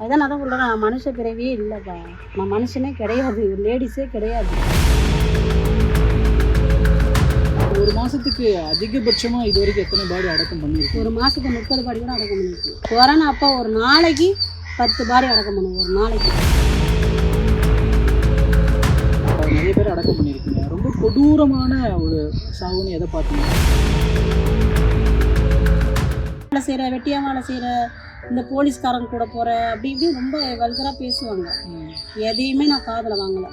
அதான் நான் தான் சொல்கிறேன் நான் மனுஷ பிறவியே இல்லைப்பா. நான் மனுஷனே கிடையாது. லேடிஸே கிடையாது. ஒரு மாசத்துக்கு அதிகபட்சமா இது வரைக்கும் எத்தனை பாடி அடக்கம் பண்ணிருக்கு ஒரு மாதத்துக்கு முப்பது பாடி கூட அடக்கம் பண்ணிருக்கு கொரோனா அப்போ ஒரு நாளைக்கு பத்து பாடி அடக்கம் பண்ணுவோம். ஒரு நாளைக்கு. நிறைய பேர் அடக்கம் பண்ணியிருக்கீங்க. ரொம்ப கொடூரமான ஒரு சாவுன்னு எதை பார்த்தீங்க? வேலை செய்கிற வெட்டியா வேலை செய்கிற இந்த போலீஸ்காரங்க கூட போகிற அப்படி இப்படி ரொம்ப வல்கராக பேசுவாங்க. எதையுமே நான் காதில் வாங்கலை.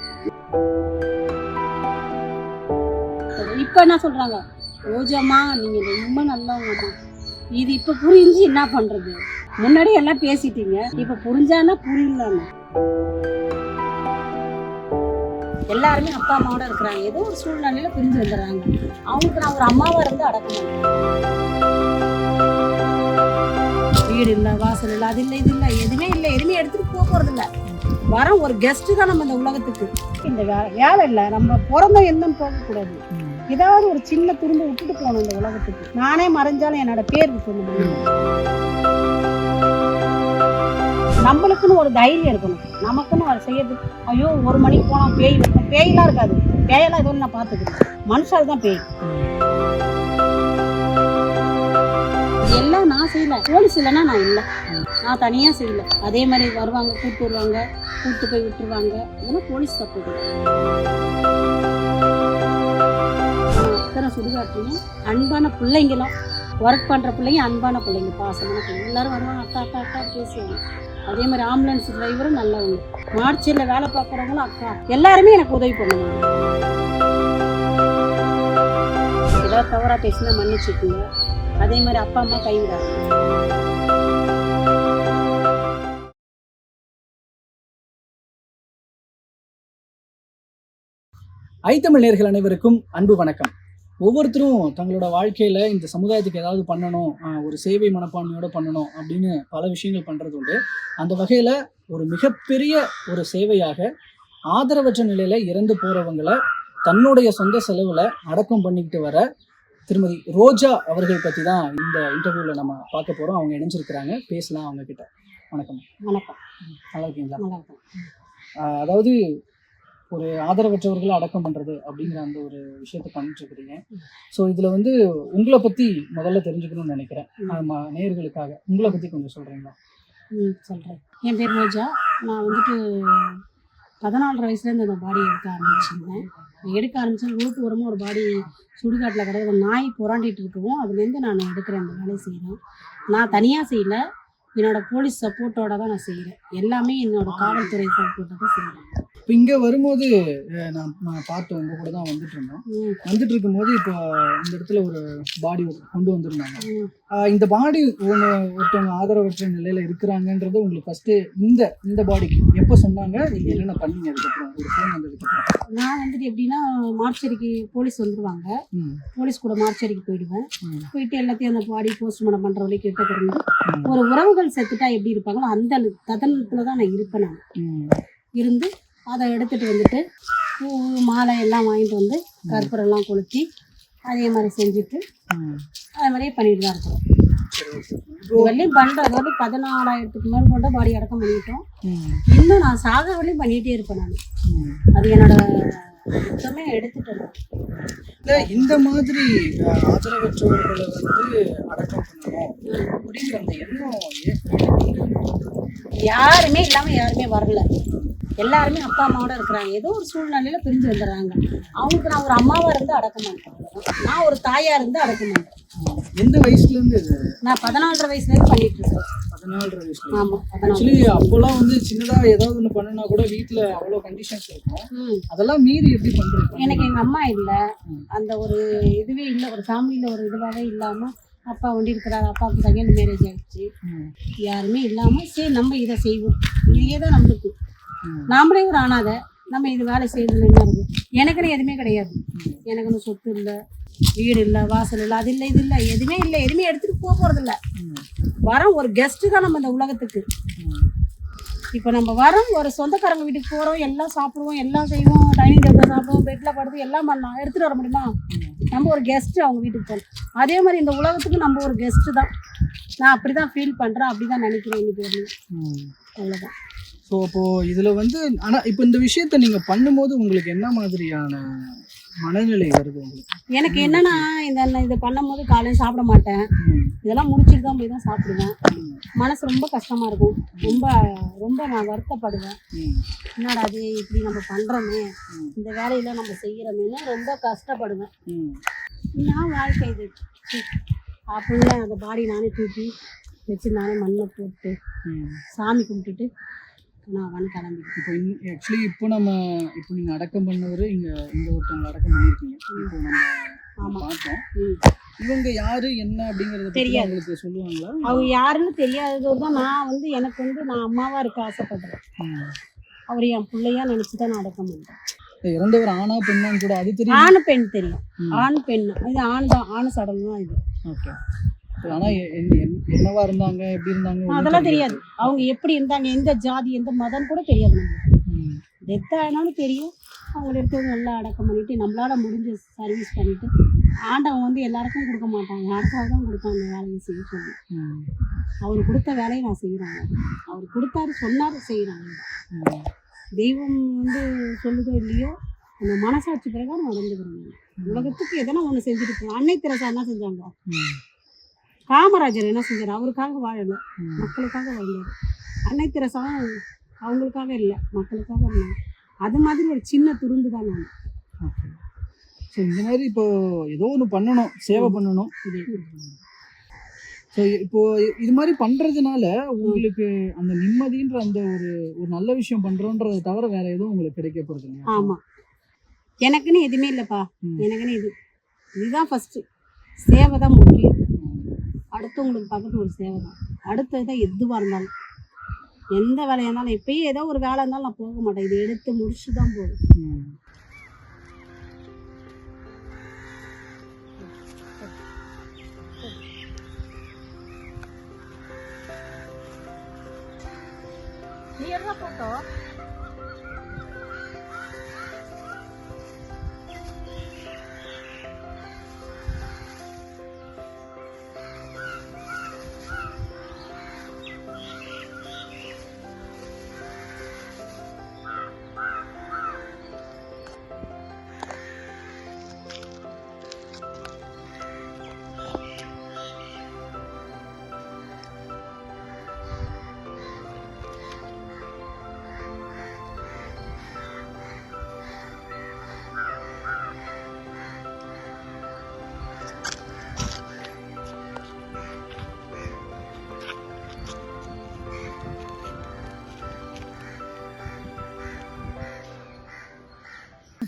இப்போ என்ன சொல்கிறாங்க ரோஜாம்மா நீங்கள் ரொம்ப நல்லவங்கம்மா. இது இப்போ புரிஞ்சு என்ன பண்ணுறது முன்னாடி எல்லாம் பேசிட்டீங்க. இப்போ புரிஞ்சானா புரியலாமா எல்லாருமே அப்பா அம்மாவோட இருக்கிறாங்க. ஏதோ ஒரு சூழ்நிலையில பிரிஞ்சு வந்துடுறாங்க. அவங்களுக்கு நான் ஒரு அம்மாவா இருந்து அடக்கணும் வீடு இல்லை வாசல் இல்லை அது இல்லை இது இல்லை எதுவுமே இல்லை எதுவுமே எடுத்துட்டு போக போறது இல்லை. வர ஒரு கெஸ்ட் தான் நம்ம இந்த உலகத்துக்கு. இந்த வேலை வேலை இல்லை நம்ம பிறந்தோம் என்னன்னு போகக்கூடாது. ஏதாவது ஒரு சின்ன துரும்ப விட்டுட்டு போகணும் இந்த உலகத்துக்கு. நானே மறைஞ்சாலும் என்னோட பேர் சொல்ல முடியும். நம்மளுக்குன்னு ஒரு தைரியம் இருக்கணும். நமக்குன்னு ஒரு செய்யறதுக்கு ஐயோ ஒரு மணிக்கு போனோம் பேய் இருக்கும் பேயெல்லாம் இருக்காது. பேயெல்லாம் எதுவும் நான் பார்த்துக்கிறேன். மனுஷால் தான் பேய் நான் செய்யல. போலீஸ் இல்லைன்னா நான் இல்லை. நான் தனியாக செய்யல. அதே மாதிரி வருவாங்க கூப்பிட்டு வருவாங்க கூப்பிட்டு போய் விட்டுருவாங்க. இதெல்லாம் போலீஸ் தப்பு. அத்தனை சுடுகாட்டையும் அன்பான பிள்ளைங்களும் ஒர்க் பண்ணுற பிள்ளைங்க அன்பான பிள்ளைங்க. பாசமான பிள்ளைங்க. எல்லாரும் வருவாங்க அக்கா அக்கா அக்கா பேசுவாங்க அதே மாதிரி ஆம்புலன்ஸ் டிரைவரும் நல்லவங்க. மார்ச்சில் வேலை பார்க்குறவங்களும் அக்கா. எல்லாருமே எனக்கு உதவி பண்ணுவாங்க. ஏதாவது தவறாக பேசினா மன்னிச்சுக்குங்க. அதே மாதிரி அப்பா அம்மா கைவிடாது ஐத்தமிழ் நேர்கள் அனைவருக்கும் அன்பு வணக்கம். ஒவ்வொருத்தரும் தங்களோட வாழ்க்கையில இந்த சமுதாயத்துக்கு ஏதாவது பண்ணணும் ஆஹ் ஒரு சேவை மனப்பான்மையோட பண்ணணும் அப்படின்னு பல விஷயங்கள் பண்ணுறது உண்டு. அந்த வகையில ஒரு மிகப்பெரிய ஒரு சேவையாக ஆதரவற்ற நிலையில இறந்து போறவங்களை தன்னுடைய சொந்த செலவுல அடக்கம் பண்ணிக்கிட்டு வர திருமதி ரோஜா அவர்கள் பத்தி தான் இந்த இன்டர்வியூல நம்ம பார்க்க போறோம். அவங்க இணைஞ்சிருக்கிறாங்க. பேசலாம் அவங்க கிட்ட வணக்கம். வணக்கம். நல்லா இருக்கீங்களா? அதாவது ஒரு ஆதரவற்றவர்களை அடக்கம் பண்றது அப்படிங்கிற அந்த ஒரு விஷயத்த பண்ணிட்டு இருக்கிறீங்க ஸோ இதுல வந்து உங்களை பத்தி முதல்ல தெரிஞ்சுக்கணும்னு நினைக்கிறேன். ஆமா நேயர்களுக்காக உங்களை பத்தி கொஞ்சம் சொல்றீங்களா? ம் சொல்கிறேன் என் பேர் ரோஜா. நான் வந்துட்டு பதினாலரை வயசுலேருந்து இந்த பாடி எடுக்க ஆரம்பிச்சிருந்தேன். எடுக்க ஆரம்பிச்சு ரோட்டு ஓரமாக ஒரு பாடி சுடுகாட்டில் கிடையாது நாய் புராண்டிகிட்டு இருக்கவும் அதுலேருந்து நான் எடுக்கிறேன் அந்த வேலையை செய்கிறேன் நான் தனியாக செய்யல என்னோட போலீஸ் சப்போர்ட்டோட தான் நான் செய்கிறேன் எல்லாமே என்னோட காவல்துறை சப்போர்ட்டை தான் செய்கிறேன் இப்போ இங்க வரும்போது நான் நான் பார்த்தேன் உங்க கூட தான் வந்துட்டு இருந்தோம். வந்துட்டு இருக்கும்போது இப்போ இந்த இடத்துல ஒரு பாடி கொண்டு வந்திருந்தாங்க. இந்த பாடி ஒன்று ஒருத்தவங்க ஆதரவற்ற நிலையில இருக்கிறாங்கன்றது உங்களுக்கு ஃபர்ஸ்ட் இந்த இந்த பாடிக்கு எப்போ சொன்னாங்க? நீங்க என்னென்ன பண்ணீங்க அதுக்கப்புறம்? ஒரு ஃபோன் வந்ததுக்கு அப்புறம் நான் வந்துட்டு எப்படின்னா மார்ச்சரிக்கு போலீஸ் வந்துருவாங்க. ம், போலீஸ் கூட மார்ச்சரிக்கு போயிடுவேன். போயிட்டு எல்லாத்தையும் அந்த பாடி போஸ்ட்மார்ட்டம் பண்ணுற வரைக்கும் கிட்ட ம், ஒரு உறவுகள் செத்துட்டா எப்படி இருப்பாங்களோ அந்த ததனத்தில் தான் நான் இருப்பேன் நான். இருந்து அதை எடுத்துட்டு வந்துட்டு பூ மாலை எல்லாம் வாங்கிட்டு வந்து கற்பூரம் எல்லாம் கொளுத்தி அதே மாதிரி செஞ்சுட்டு. அதே மாதிரியே பண்ணிட்டு தான் இருக்கிறோம் சரி ஓகே. இது வரலையும் பண்ணுறது வந்து பதினாலாயிரத்துக்கு மேல் கொண்ட பாடி அடக்கம் பண்ணிட்டோம். இன்னும் நான் சாக வரையும் பண்ணிகிட்டே இருப்பேன் நான். அது என்னோட இல்ல இந்த மாதிரி ஆதரவற்றவர்களை வந்து அடக்கம் பண்ணணும் அப்படிங்கிற அந்த எண்ணம் யாருமே இல்லாமல் யாருமே வரல. எல்லாருமே அப்பா அம்மாவோட இருக்கிறாங்க. ஏதோ ஒரு சூழ்நிலையில பிரிஞ்சு வந்துடுறாங்க. அவங்களுக்கு நான் ஒரு அம்மாவா இருந்து அடக்கம் பண்ணுறேன் நான் ஒரு தாயா இருந்து அடக்கம் பண்ணுறேன் எந்த வயசுல இருந்து நான் பதினாலரை வயசுல இருந்து பண்ணிட்டு இருக்கேன். பதினாலு வயசுல ஆமா பதினாலு ஆக்சுவலி அப்போல்லாம் வந்து சின்னதா ஏதாவது ஒண்ணு பண்ணுனா கூட வீட்ல அவ்வளவு கண்டிஷன்ஸ் இருக்கும். அதெல்லாம் மீறி எப்படி பண்றீங்க எனக்கு எங்க அம்மா இல்ல. அந்த ஒரு இதுவே இல்ல ஒரு ஃபேமிலியில ஒரு இதுவாகவே இல்லாம அப்பா ஒண்டி இருக்கிறாரு அப்பாவுக்கு செகண்ட் மேரேஜ் ஆயிடுச்சு. ம், யாருமே இல்லாம சரி நம்ம இதை செய்வோம். இதையே தான் நம்மளுக்கு. நாமளே ஒரு அனாதை. நம்ம இது வேலை செய்யறதுல என்ன இருக்கு? எனக்குன்னு எதுவுமே கிடையாது. எனக்குன்னு சொத்து இல்லை. வீடு இல்லை வாசல் இல்லை அது இல்லை இது இல்லை. எதுவுமே இல்லை. எதுவுமே எடுத்துட்டு போக போறது வரோம் ஒரு கெஸ்ட்டு தான் நம்ம இந்த உலகத்துக்கு. இப்போ நம்ம வரோம் ஒரு சொந்தக்காரங்க வீட்டுக்கு போகிறோம் எல்லாம் சாப்பிடுவோம் எல்லாம் செய்வோம் டைனிங் டேபிள் சாப்பிடுவோம் பெட்டில் படுத்து எல்லாம் பண்ணலாம். எடுத்துகிட்டு வர முடியுமா? நம்ம ஒரு கெஸ்ட்டு அவங்க வீட்டுக்கு போகணும். அதே மாதிரி இந்த உலகத்துக்கு நம்ம ஒரு கெஸ்ட்டு தான். நான் அப்படி தான் ஃபீல் பண்ணுறேன் அப்படி தான் நினைக்கிறேன் இன்னைக்கு வரையும். அவ்வளோதான் ஸோ அப்போது இதில் வந்து ஆனால் இப்போ இந்த விஷயத்த நீங்கள் பண்ணும்போது உங்களுக்கு என்ன மாதிரியான மனநிலை வருது எனக்கு என்னன்னா இந்த இதை பண்ணும்போது காலையில் சாப்பிட மாட்டேன். இதெல்லாம் முடிச்சுட்டு தான் போய் தான் சாப்பிடுவேன். மனசு ரொம்ப கஷ்டமா இருக்கும். ரொம்ப ரொம்ப நான் வருத்தப்படுவேன். என்னடா அது இப்படி நம்ம பண்றோமே. இந்த வேலையில நம்ம செய்யறோமேன்னு ரொம்ப கஷ்டப்படுவேன். நான் வாழ்க்கை இது. ச்சீ, அப்படின்னு அந்த பாடி நானே தூக்கி வச்சு நானே மண்ணை போட்டு. சாமி கும்பிட்டுட்டு நான் வந்து கிளம்பிட்டேன் இப்போ ஆக்சுவலி இப்போ நம்ம இப்போ நீங்க அடக்கம் பண்ணவர் இங்க இங்க ஒருத்தவங்க அடக்கம் பண்ணியிருக்கீங்க. இப்போ நம்ம ஆமா. பார்த்தோம். இவங்க யாரு என்ன அப்படிங்கறத தெரியாது. உங்களுக்கு சொல்லுவாங்களா? அவங்க யாருன்னு தெரியாதது தான் நான் வந்து எனக்கு வந்து நான் அம்மாவா இருக்க ஆசைப்படுறேன். அவர் என் பிள்ளையா நினைச்சு தான் நான் அடக்கம் பண்ணுறேன் இந்த இறந்தவர் ஆனா பெண்ணான்னு கூட அது தெரியும். ஆண் பெண் தெரியும். ஆண் பெண். இது ஆண் தான். ஆண் சடங்கு தான் இது. ஓகே. என்னவா இருந்தாங்க எப்படி இருந்தாங்க அதெல்லாம் தெரியாது. அவங்க எப்படி இருந்தாங்க எந்த ஜாதி எந்த மதம் கூட தெரியாது. டெத் ஆனாலும் தெரியும். அவங்க இருக்கவங்க நல்லா அடக்கம் பண்ணிட்டு நம்மளால முடிஞ்ச சர்வீஸ் பண்ணிட்டு ஆண்டவன் வந்து எல்லாருக்கும் கொடுக்க மாட்டாங்க. யாருக்காக தான் கொடுத்தான் அந்த வேலையை செய்ய சொல்லி. அவர் கொடுத்த வேலையை நான் செய்கிறாங்க அவர் கொடுத்தாரு சொன்னாரு செய்கிறாங்க. தெய்வம் வந்து சொல்லுதோ இல்லையோ அந்த மனசாட்சி பிரகாரம் நடந்துக்கிறாங்க உலகத்துக்கு எதனா ஒன்று செஞ்சுட்டு போகணும் அன்னை தெரசா என்ன செஞ்சாங்க. காமராஜர் என்ன செஞ்சார்? அவருக்காக வாழல. மக்களுக்காக வாழ்ந்தார். அன்னை தெரசாவும் அவங்களுக்காக இல்லை மக்களுக்காக இருந்தாங்க அது மாதிரி ஒரு சின்ன துரும்பு தான் நான். ஸோ இந்த மாதிரி இப்போ ஏதோ ஒன்று பண்ணணும் சேவை பண்ணணும். ஸோ இப்போ இது மாதிரி பண்றதுனால உங்களுக்கு அந்த நிம்மதின்ற அந்த ஒரு ஒரு நல்ல விஷயம் பண்றோன்றதை தவிர வேற எதுவும் உங்களுக்கு கிடைக்க போறது இல்லையா? ஆமா. எனக்குன்னு எதுவுமே இல்லைப்பா. எனக்குன்னு இது இதுதான் ஃபர்ஸ்ட் சேவை தான் முக்கியம். அடுத்தவங்களுக்கு பக்கத்து ஒரு சேவை தான். அடுத்தது தான் எதுவாக இருந்தாலும். எந்த வேலையாக இருந்தாலும் இப்பயே ஏதோ ஒரு வேலை இருந்தாலும் நான் போக மாட்டேன். இதை எடுத்து முடிச்சு தான் போகும் ம். போட்டோம்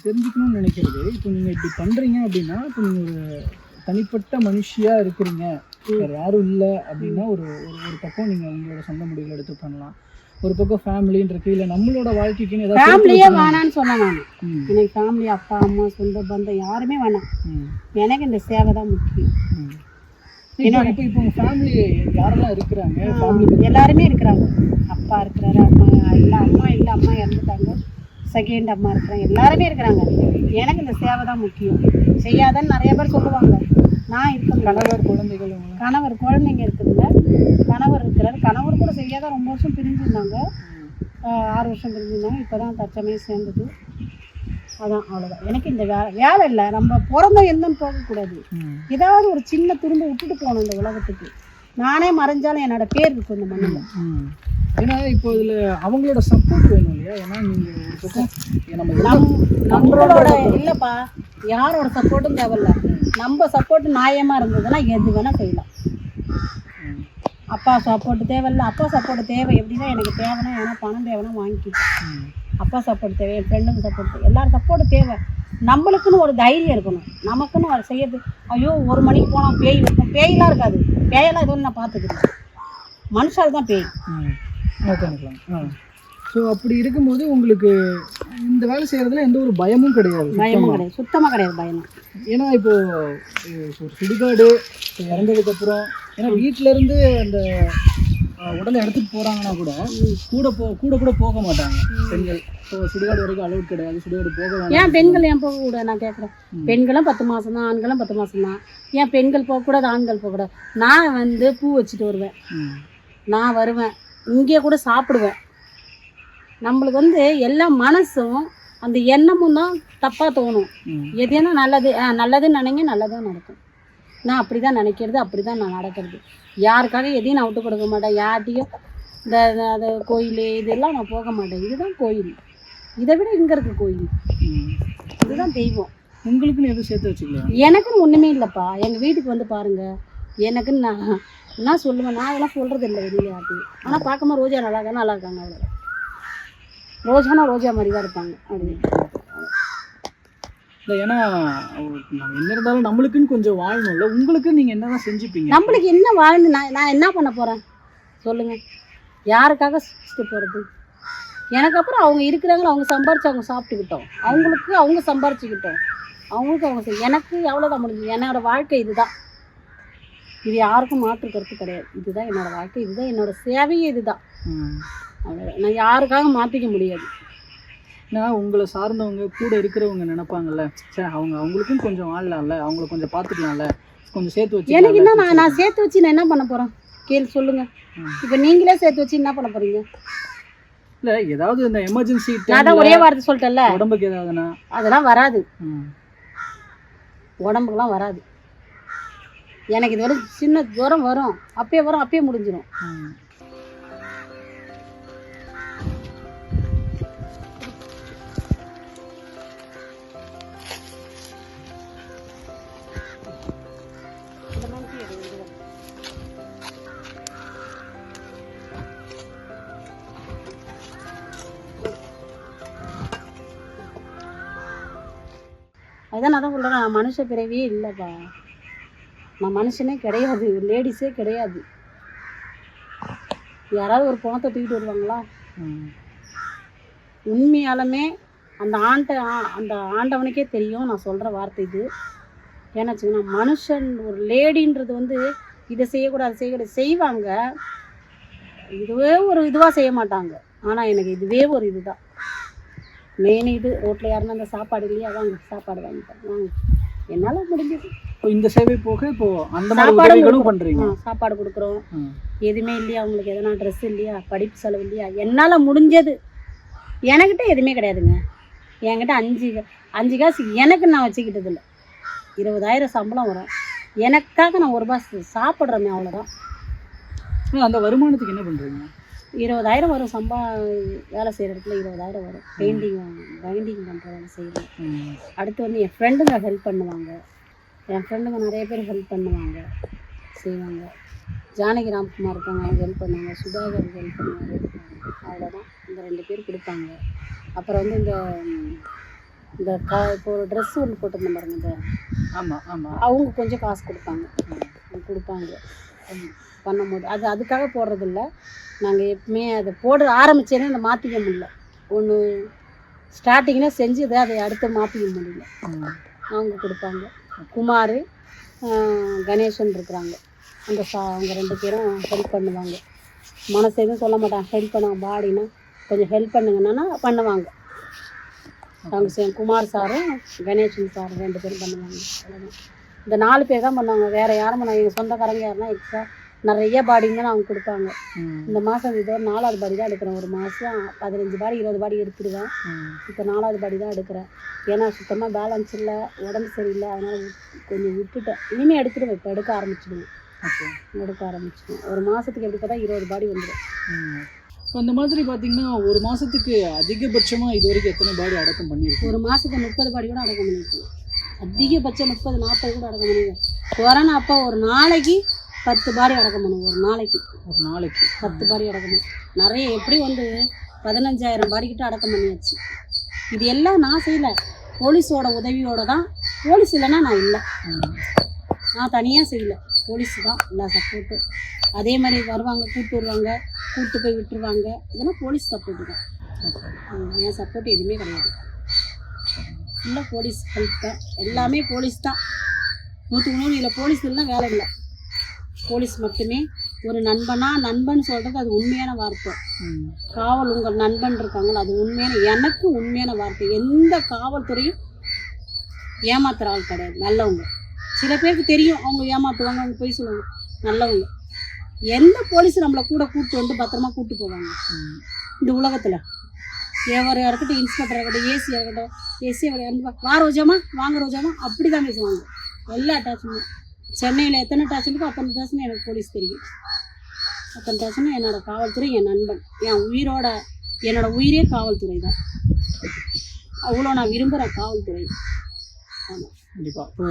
தெரிஞ்சுக்கணும்னு நினைக்கிறது. இப்போ நீங்க இப்படி பண்றீங்க அப்படின்னா இப்போ நீங்க ஒரு தனிப்பட்ட மனுஷியா இருக்கிறீங்க. வேற யாரும் இல்லை அப்படின்னா ஒரு ஒரு பக்கம் நீங்க உங்களோட சொந்த முடிவுகள் எடுத்து பண்ணலாம். ஒரு பக்கம் ஃபேமிலின்னு இருக்கு. இல்லை நம்மளோட வாழ்க்கைக்குன்னு ஏதாவது ஃபேமிலியே. வேணான்னு சொன்னேன் நான். எனக்கு ஃபேமிலி அப்பா அம்மா சொந்த பந்தம் யாருமே வேணாம். எனக்கு இந்த சேவை தான் முக்கியம். ம். இப்போ இப்போ ஃபேமிலி யாரெல்லாம் இருக்கிறாங்க? எல்லாருமே இருக்கிறாங்க. அப்பா இருக்கிறாரு அம்மா இல்லை அம்மா இல்லை அம்மா இறந்துட்டாங்க. செகண்ட் அம்மா இருக்கிறாங்க. எல்லாருமே இருக்கிறாங்க. எனக்கு இந்த சேவை தான் முக்கியம். செய்யாதன்னு நிறைய பேர் சொல்லுவாங்க. நான் இருக்க கணவர் குழந்தைகள் அவங்க கணவர் குழந்தைங்க இருக்குதுங்க கணவர் இருக்கிறாரு. கணவர் கூட செய்யாத ரொம்ப வருஷம் பிரிஞ்சிருந்தாங்க. ஆறு வருஷம் பிரிஞ்சிருந்தாங்க. இப்போ தான் தற்சமயம் சேர்ந்தது. அதான் அவ்வளோதான் எனக்கு இந்த வேலை வேலை இல்லை. நம்ம பிறந்தோம் எந்தன்னு போகக்கூடாது. ஏதாவது ஒரு சின்ன துரும்பு விட்டுட்டு போகணும் இந்த உலகத்துக்கு. நானே மறைஞ்சாலும் என்னோட பேர் இருக்கும் இந்த மண்ணில். ஏன்னா இப்போ இதுல அவங்களோட சப்போர்ட் வேணும் இல்லையா? ஏன்னா நம்மளோட இல்லைப்பா யாரோட சப்போர்ட்டும் தேவையில்ல. நம்ம சப்போர்ட் நியாயமாக இருந்ததுன்னா எது வேணால் செய்யலாம். அப்பா சப்போர்ட் தேவையில்ல அப்பா சப்போர்ட் தேவை. எப்படின்னா எனக்கு தேவைன்னா ஏன்னா பணம் தேவைன்னா வாங்கிக்கிட்டேன். அப்பா சப்போர்ட் தேவை என் ஃப்ரெண்டுக்கு சப்போர்ட் எல்லாரும் சப்போர்ட் தேவை. நம்மளுக்குன்னு ஒரு தைரியம் இருக்கணும். நமக்குன்னு ஒரு செய்யறது. ஐயோ ஒரு மணிக்கு போனால் பேய் இருக்கும் பேயெல்லாம் இருக்காது. பேயெல்லாம் எதுவும் நான் பார்த்துக்கிறேன் மனுஷால் தான் பேய். ஓகே ஸோ அப்படி இருக்கும்போது உங்களுக்கு இந்த வேலை செய்யறதுல எந்த ஒரு பயமும் கிடையாது? பயமும் கிடையாது. சுத்தமாக கிடையாது பயமா ஏன்னா இப்போ அஹ், ஒரு சுடுகாடு இப்போ இறந்ததுக்கு அப்புறம் ஏன்னா வீட்ல இருந்து அந்த உடலை எடுத்துட்டு போறாங்கன்னா கூட கூட போ கூட கூட போக மாட்டாங்க. பெண்கள். ஸோ சுடுகாடு வரைக்கும் அலௌட் கிடையாது. சுடுகாடு போக ஏன் பெண்கள் ஏன் போகக்கூடாது நான் கேட்குறேன். பெண்களும் பத்து மாதம் தான் ஆண்களும் பத்து மாதம் தான். ஏன் பெண்கள் போகக்கூடாது ஆண்கள் போகக்கூடாது நான் வந்து பூ வச்சுட்டு வருவேன். நான் வருவேன். இங்கே கூட சாப்பிடுவேன். நம்மளுக்கு வந்து எல்லா மனசும் அந்த எண்ணமும் தான் தப்பாக தோணும். எதுனா நல்லது நல்லதுன்னு நினைங்க நல்லதும் நடக்கும். நான் அப்படி தான் நினைக்கிறது அப்படி தான் நான் நடக்கிறது. யாருக்காக எதையும் நான் விட்டு கொடுக்க மாட்டேன். யார்கிட்டையும் இந்த அது கோயில் இதெல்லாம் நான் போக மாட்டேன். இதுதான் கோயில். இதை விட இங்கே இருக்கு கோயில். இதுதான் தெய்வம். உங்களுக்குன்னு எதுவும் சேர்த்து வச்சுக்கலையா? எனக்குன்னு ஒன்றுமே இல்லைப்பா. எங்கள் வீட்டுக்கு வந்து பாருங்க. எனக்குன்னு நான் என்ன சொல்லுவேன். நான் அதெல்லாம் சொல்கிறது இல்லை வெளியில் யார்ட்டையும் ஆனால் பார்க்கும்போது ரோஜா நல்லா இருக்கா நல்லா இருக்காங்க அவ்வளோ ரோஜானா ரோஜா மாதிரி தான் இருப்பாங்க. அப்படி இல்லை ஏன்னா ஒரு- நம்ம என்ன இருந்தாலும் நம்மளுக்குன்னு கொஞ்சம் வாழணும்ல. உங்களுக்கு நீங்கள் என்னதான் செஞ்சுப்பீங்க? நம்மளுக்கு என்ன வாழ்ந்து நான் நான் என்ன பண்ண போகிறேன் சொல்லுங்கள் யாருக்காக சுற்றிட்டு போகிறது எனக்கு அப்புறம் அவங்க இருக்கிறாங்களோ அவங்க சம்பாரிச்சு அவங்க சாப்பிட்டுக்கிட்டோம். அவங்களுக்கு அவங்க சம்பாரிச்சுக்கிட்டோம். அவங்களுக்கு அவங்க எனக்கு எவ்வளோதான் முடிஞ்சு என்னோட வாழ்க்கை இதுதான். இது யாருக்கும் மாற்று கருத்து கிடையாது. இதுதான் என்னோட வாழ்க்கை. இதுதான் என்னோட சேவையே இதுதான். ம். அவ்வளவுதான். நான் யாருக்காக மாற்றிக்க முடியாது. ஏன்னா உங்களை சார்ந்தவங்க கூட இருக்கிறவங்க நினைப்பாங்கல்ல. சே அவங்க அவங்களுக்கும் கொஞ்சம் வாழலாம்ல அவங்கள கொஞ்சம் பார்த்துக்கலாம்ல. கொஞ்சம் சேர்த்து வச்சு எனக்கு என்ன நான் நான் சேர்த்து வச்சு நான் என்ன பண்ண போகிறேன் கேள்வி சொல்லுங்கள். இப்போ நீங்களே சேர்த்து வச்சு என்ன பண்ண போகிறீங்க இல்லை ஏதாவது இந்த எமர்ஜென்சி நான் ஒரே வார்த்தை சொல்லிட்டேன்ல. உடம்புக்கு ஏதாவதுன்னா. அதெல்லாம் வராது. உடம்புக்குலாம் வராது. எனக்கு இது வரும் சின்ன ஜுரம் வரும். அப்பயே வரும் அப்பயே முடிஞ்சிடும் ம். அதான் நான் தான் சொல்கிறேன் நான் மனுஷ பிறவியே இல்லைப்பா. நான் மனுஷனே கிடையாது லேடிஸே கிடையாது. யாராவது ஒரு பணத்தை தூக்கிட்டு வருவாங்களா. உண்மையாலுமே அந்த ஆண்ட அந்த ஆண்டவனுக்கே தெரியும் நான் சொல்கிற வார்த்தை இது. ஏன்னா வச்சுக்கோங்க மனுஷன் ஒரு லேடின்றது வந்து இதை செய்யக்கூடாது செய்யக்கூடாது. செய்வாங்க. இதுவே ஒரு இதுவாக செய்ய மாட்டாங்க. ஆனால் எனக்கு இதுவே ஒரு இதுதான். மெயின் இது ரோட்டில் யாருன்னா அந்த சாப்பாடு இல்லையா? வாங்க சாப்பாடு வாங்கிட்டேன் வாங்க. என்னால் முடிஞ்சது. இப்போ இந்த சேவை போக இப்போ அந்த கொடுக்குறோம். பண்றீங்க. சாப்பாடு கொடுக்குறோம். எதுவுமே இல்லையா? அவங்களுக்கு எதனா ட்ரெஸ் இல்லையா? படிப்பு செலவு இல்லையா? என்னால் முடிஞ்சது. என்கிட்ட எதுவுமே கிடையாதுங்க. என்கிட்ட அஞ்சு அஞ்சு காசு எனக்கு நான் வச்சுக்கிட்டது இல்லை. இருபதாயிரம் சம்பளம் வரும். எனக்காக நான் ஒரு ரூபாய் சாப்பிட்றேமே அவ்வளோதான் அந்த வருமானத்துக்கு என்ன பண்றீங்க? இருபதாயிரம் வரும். சம்பா வேலை செய்கிற இடத்துல இருபதாயிரம் வரும். பெயிண்டிங் பைண்டிங் பண்ணுற வேலை செய்கிறேன் ம். அடுத்து வந்து என் ஃப்ரெண்டுங்க ஹெல்ப் பண்ணுவாங்க. என் ஃப்ரெண்டுங்க நிறைய பேர் ஹெல்ப் பண்ணுவாங்க. செய்வாங்க. ஜானகி ராம்குமார் இருக்காங்க. அவங்க ஹெல்ப் பண்ணுவாங்க. சுதாகர் ஹெல்ப் பண்ணுவாங்க. அவ்வளோதான் இந்த ரெண்டு பேர் கொடுப்பாங்க. அப்புறம் வந்து இந்த இந்த கா இப்போ ஒரு ட்ரெஸ் ஒன்று போட்டிருந்தேன் பாருங்க இந்த. ஆமா ஆமா. அவங்க கொஞ்சம் காசு கொடுப்பாங்க. கொடுப்பாங்க. பண்ணும்போது அது அதுக்காக போடுறதில்ல. நாங்கள் எப்பவுமே அதை போட ஆரம்பித்தேனே அதை மாற்றிக்க முடியல. ஒன்று ஸ்டார்டிங்கில் செஞ்சது அதை அடுத்து மாற்றிக்க முடியல. அவங்க கொடுப்பாங்க. குமார் கணேசன் இருக்கிறாங்க. அந்த சா அவங்க ரெண்டு பேரும் ஹெல்ப் பண்ணுவாங்க. மனசு எதுவும் சொல்ல மாட்டாங்க. ஹெல்ப் பண்ணுவாங்க பாடினா கொஞ்சம் ஹெல்ப் பண்ணுங்கன்னா பண்ணுவாங்க. அவங்க குமார் சாரும் கணேசன் சாரும் ரெண்டு பேரும் பண்ணுவாங்க. அவ்வளவுதான். இந்த நாலு பேர் தான் பண்ணுவாங்க வேறு யாரும் பண்ண எங்கள் சொந்தக்காரங்க யாருன்னா எக்ஸ்ட்ரா நிறைய பாடிங்க தான் அவங்க கொடுப்பாங்க. இந்த மாதம் இதோ நாலாவது பாடி தான் எடுக்கிறேன். ஒரு மாதம் பதினஞ்சு பாடி இருபது பாடி எடுத்துடுவேன். ம். இப்போ நாலாவது படி தான் எடுக்கிறேன். ஏன்னா சுத்தமாக பேலன்ஸ் இல்லை உடம்பு சரியில்லை. அதனால் கொஞ்சம் விட்டுட்டேன். இனிமேல் எடுத்துடுவேன். இப்போ எடுக்க ஆரம்பிச்சிடுவேன். ஓகே. எடுக்க ஆரம்பிச்சிடுவேன். ஒரு மாதத்துக்கு எப்படி பார்த்தா இருபது பாடி வந்துடும். அந்த மாதிரி பார்த்தீங்கன்னா ஒரு மாசத்துக்கு அதிகபட்சமா இது வரைக்கும் எத்தனை பாடி அடக்கம் பண்ணியிருக்கோம் ஒரு மாதத்துக்கு முப்பது பாடி கூட அடக்கம் பண்ணியிருக்கேன். அதிகபட்சம் முப்பது நாற்பது கூட அடக்கம் பண்ணியிருக்கேன் கொரோனா அப்போ ஒரு நாளைக்கு பத்து பாடி அடக்கம் பண்ணுவோம் ஒரு நாளைக்கு. ஒரு நாளைக்கு. பத்து பாடி அடக்கம் பண்ணி. நிறைய எப்படி வந்து பதினஞ்சாயிரம் பாடிக்கிட்ட அடக்கம் பண்ணியாச்சு. இது எல்லாம் நான் செய்யலை. போலீஸோட உதவியோட தான். போலீஸ் இல்லைன்னா நான் இல்லை. நான் தனியாக செய்யல. போலீஸ் தான் எல்லா சப்போர்ட்டும். அதே மாதிரி வருவாங்க கூப்பிட்டு வருவாங்க கூப்பிட்டு போய் விட்டுருவாங்க. இதெல்லாம் போலீஸ் சப்போர்ட்டு தான். என் சப்போர்ட் எதுவுமே கிடையாது. ஃபுல்லாக போலீஸ் ஹெல்ப் தான். எல்லாமே போலீஸ் தான். நூற்றுக்கு நூறு இதில் போலீஸ் இல்லைன்னா வேலை இல்லை. போலீஸ் மட்டுமே. ஒரு நண்பனா நண்பன் சொல்கிறது அது உண்மையான வார்த்தை. காவல் உங்கள் நண்பன் இருக்காங்களா அது உண்மையான எனக்கு உண்மையான வார்த்தை. எந்த காவல்துறையும் ஏமாத்துற ஆள் கிடையாது நல்லவங்க. சில பேருக்கு தெரியும் அவங்க ஏமாத்துவாங்க அவங்க பொய் சொல்லுவாங்க. நல்லவங்க. எந்த போலீஸ் நம்மளை கூட கூப்பிட்டு வந்து பத்திரமா கூப்பிட்டு போவாங்க. இந்த உலகத்தில். எவரையா இருக்கட்டும் இன்ஸ்பெக்டர் இருக்கட்டும் ஏசி இருக்கட்டும் ஏசி இருந்து வா. ரோஜாமா? வாங்க ரோஜாமா? அப்படி தான் பேசுவாங்க எல்லா அட்டாச்சுமே சென்னையில் எத்தனை இருக்கோ அத்தனை டேஷன் எனக்கு போலீஸ் தெரியும். அத்தனை டேஷனும் என்னோட காவல்துறை என் நண்பன். என் உயிரோட என்னோட உயிரே காவல்துறை தான். அவ்வளோ நான் விரும்புகிற காவல்துறை. ஆமாம் கண்டிப்பா. இப்போ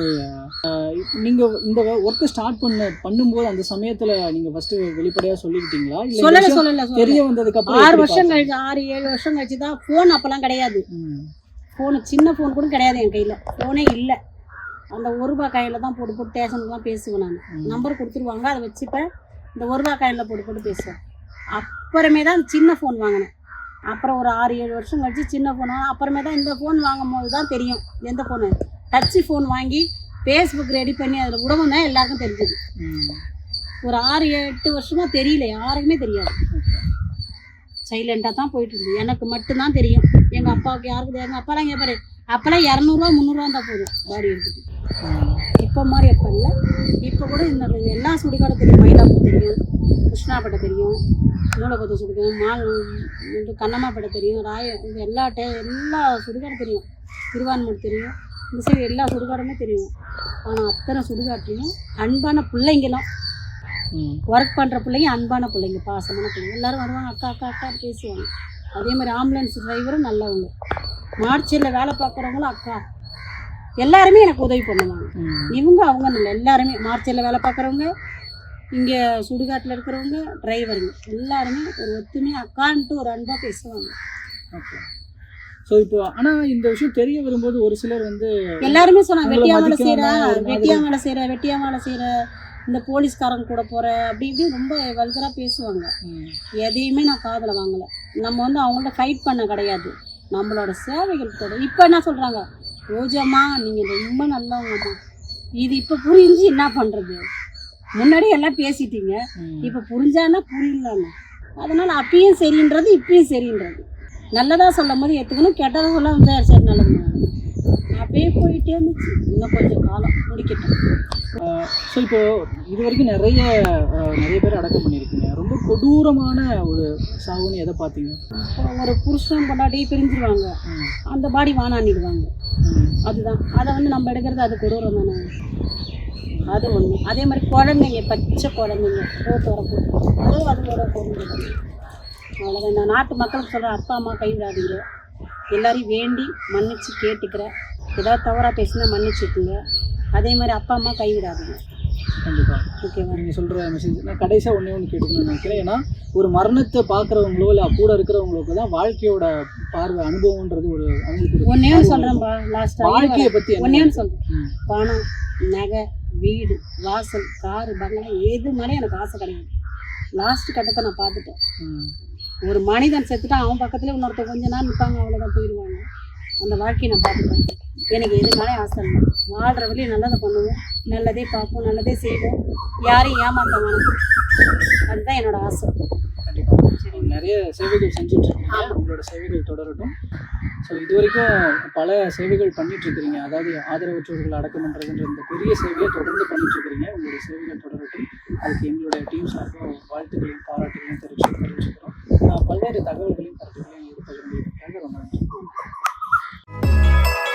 அஹ், நீங்க இந்த ஒர்க்கை ஸ்டார்ட் பண்ண பண்ணும்போது அந்த சமயத்துல நீங்க ஃபர்ஸ்ட் வெளிப்படையா சொல்லிக்கிட்டீங்களா? சொல்லலை சொல்லலை தெரிய வந்ததுக்கு அப்புறம் ஆறு வருஷம்? கழிச்சு ஆறு ஏழு வருஷம் கழிச்சு தான் ஃபோன் அப்போல்லாம் கிடையாது. ஃபோனு சின்ன ஃபோன் கூட கிடையாது என் கையில். ஃபோனே இல்லை. அந்த ஒரு ரூபாய் கையில் தான் போட்டு போட்டு ஸ்டேஷனுக்கு பேசுவேன் நான். நம்பர் கொடுத்துருவாங்க. அதை வச்சுப்பேன் இந்த ஒரு ரூபாய் காயினில் போட்டு போட்டு பேசுவேன். அப்புறமே தான் சின்ன ஃபோன் வாங்கினேன். அப்புறம் ஒரு ஆறு ஏழு வருஷம் கழிச்சு சின்ன ஃபோன் அப்புறமே தான் இந்த ஃபோன் வாங்கும் போது தான் தெரியும். எந்த ஃபோனு டச்சு ஃபோன் வாங்கி ஃபேஸ்புக் ரெடி பண்ணி அதில் விடவும் தான் எல்லாருக்கும் தெரிஞ்சது. ஒரு ஆறு எட்டு வருஷமாக தெரியல. யாருக்குமே தெரியாது. சைலண்டாக தான் போயிட்டு இருந்தது. எனக்கு மட்டும்தான் தெரியும். எங்கள் அப்பாவுக்கு யாருக்கும் எங்கள் அப்பாலாம் கேட்பாரு அப்போல்லாம் இரநூறுவா முந்நூறுவா இருந்தால் போதும். பாடி இருக்குது இப்போ மாதிரி அப்போ இல்லை. இப்போ கூட இந்த எல்லா சுடுகாடும் தெரியும் மயிலாப்பூர் தெரியும். கிருஷ்ணாப்பேட்டை தெரியும். நூலகத்தை சுடுகாடு மால் கண்ணம்மாப்பேட்டை தெரியும். ராய இது எல்லா டே எல்லா சுடுகாடும் தெரியும். திருவான்மூர் தெரியும். இந்த சைடு எல்லா சுடுகாடுமே தெரியும். ஆனால் அத்தனை சுடுகாட்டையும் அன்பான பிள்ளைங்களாம். ஒர்க் பண்ணுற பிள்ளைங்க அன்பான பிள்ளைங்க பாசமான பிள்ளைங்க. எல்லாரும் வருவாங்க அக்கா அக்கா அக்கா பேசுவாங்க. அதே மாதிரி ஆம்புலன்ஸ் டிரைவரும் நல்லவங்க. மார்ச்சில் வேலை பார்க்குறவங்களும் அக்கா. எல்லாருமே எனக்கு உதவி பண்ணுவாங்க. இவங்க அவங்க இல்லை எல்லாருமே. மார்ச்சில் வேலை பார்க்குறவங்க இங்கே சுடுகாட்டில் இருக்கிறவங்க டிரைவருங்க எல்லாருமே ஒரு ஒத்துமையா அக்கான்ட்டு ஒரு அன்பாக பேசுவாங்க. ஓகே. ஸோ இப்போ ஆனா இந்த விஷயம் தெரிய வரும்போது ஒரு சிலர் வந்து எல்லாருமே சொன்னாங்க உங்களை வெட்டியா வேலை மதிக்காம செய்கிற வெட்டியா வேலை செய்கிற வெட்டியா வேலை செய்கிற இந்த போலீஸ்காரங்க கூட போகிற அப்படி இப்படி ரொம்ப வல்கராக பேசுவாங்க. எதையுமே நான் காதில் வாங்கலை. நம்ம வந்து அவங்கள்ட்ட ஃபைட் பண்ண கிடையாது. நம்மளோட சேவைகள் கூட. இப்போ என்ன சொல்கிறாங்க ரோஜாம்மா நீங்கள் ரொம்ப நல்லவங்கம்மா இது இப்போ புரிஞ்சு என்ன பண்ணுறது முன்னாடி எல்லாம் பேசிட்டீங்க. இப்போ புரிஞ்சானா புரியலன்னு. அதனால் அப்பயும் சரின்றது இப்பயும் சரின்றது. நல்லதாக சொல்லும் போது ஏற்றுக்கணும் கெட்டதாக சொல்ல வந்து சரி நல்லது அப்படியே போயிட்டே இருந்துச்சு. இன்னும் கொஞ்சம் காலம் முடிக்கட்டும். ஸோ இப்போ இது வரைக்கும் நிறைய நிறைய பேர் அடக்கம் பண்ணியிருக்கீங்க. ரொம்ப கொடூரமான ஒரு சாவுன்னு எதை பார்த்தீங்க? ஒரு புருஷன் கொண்டாடி பிரிஞ்சிருவாங்க. அந்த பாடி வானாண்டிடுவாங்க. அதுதான். அதை வந்து நம்ம எடுக்கிறது அது கொடூரம் தானே? அது ஒன்று அதே மாதிரி குழந்தைங்க பச்சை குழந்தைங்க போட்டு வரப்போ அதுவும் அதோட பொருள். அவ்வளோதான் இந்த நாட்டு மக்களுக்கு சொல்கிற அப்பா அம்மா கைவிடாதீங்க. எல்லாரையும் வேண்டி மன்னிச்சு கேட்டுக்கிறேன் ஏதாவது தவறாக பேசினா மன்னிச்சுக்குங்க. அதே மாதிரி அப்பா அம்மா கைவிடாதீங்க கண்டிப்பா. ஓகேவா நீங்கள் சொல்கிற மெசேஜ் நான் கடைசியாக ஒன்றே ஒன்று கேட்டுக்கணும்னு நினைக்கிறேன். ஏன்னா ஒரு மரணத்தை பார்க்குறவங்களோ இல்லை கூட இருக்கிறவங்களுக்கு தான் வாழ்க்கையோட பார்வை அனுபவம்ன்றது ஒரு அவங்களுக்கு ஒன்று சொல்கிறேன்ப்பா லாஸ்ட்டாக வாழ்க்கையை பற்றி ஒன்று சொல்கிறேன். பணம் நகை வீடு வாசல் காரு பங்களா எது மேலே எனக்கு ஆசை கிடையாது. லாஸ்ட் கட்டத்தை நான் பார்த்துட்டேன். ஒரு மனிதன் செத்துட்டா அவன் பக்கத்துல இன்னொருத்த கொஞ்ச நாள் நிற்பாங்க அவ்வளோதான் போயிடுவாங்க. அந்த வாழ்க்கையை நான் பார்த்துட்டேன் எனக்கு எது மேலே ஆசை இல்லை. வாழ்கிற வழியை நல்லதை பண்ணுவோம். நல்லதே பார்ப்போம் நல்லதே செய்வோம். யாரையும் ஏமாத்த வேணாம். அதுதான் என்னோட ஆசை. கண்டிப்பா. சரி, நிறைய சேவைகள் செஞ்சுட்டு இருக்கீங்க உங்களோட சேவைகள் தொடரட்டும். ஸோ இது வரைக்கும் பல சேவைகள் பண்ணிட்டு இருக்கிறீங்க அதாவது ஆதரவற்றோர்கள் அடக்கம் பண்ணுறதுன்ற இந்த பெரிய சேவையை தொடர்ந்து பண்ணிட்டு இருக்கிறீங்க உங்களுடைய சேவைகள் தொடரட்டும். அதுக்கு எங்களுடைய டீம் சார்பாக வாழ்த்துக்களையும் பாராட்டுகளையும் தெரிவிச்சு தெரிவிச்சுக்கிறோம். நான் பல்வேறு தகவல்களையும் கருத்துக்களையும் இது பகிர்ந்து Música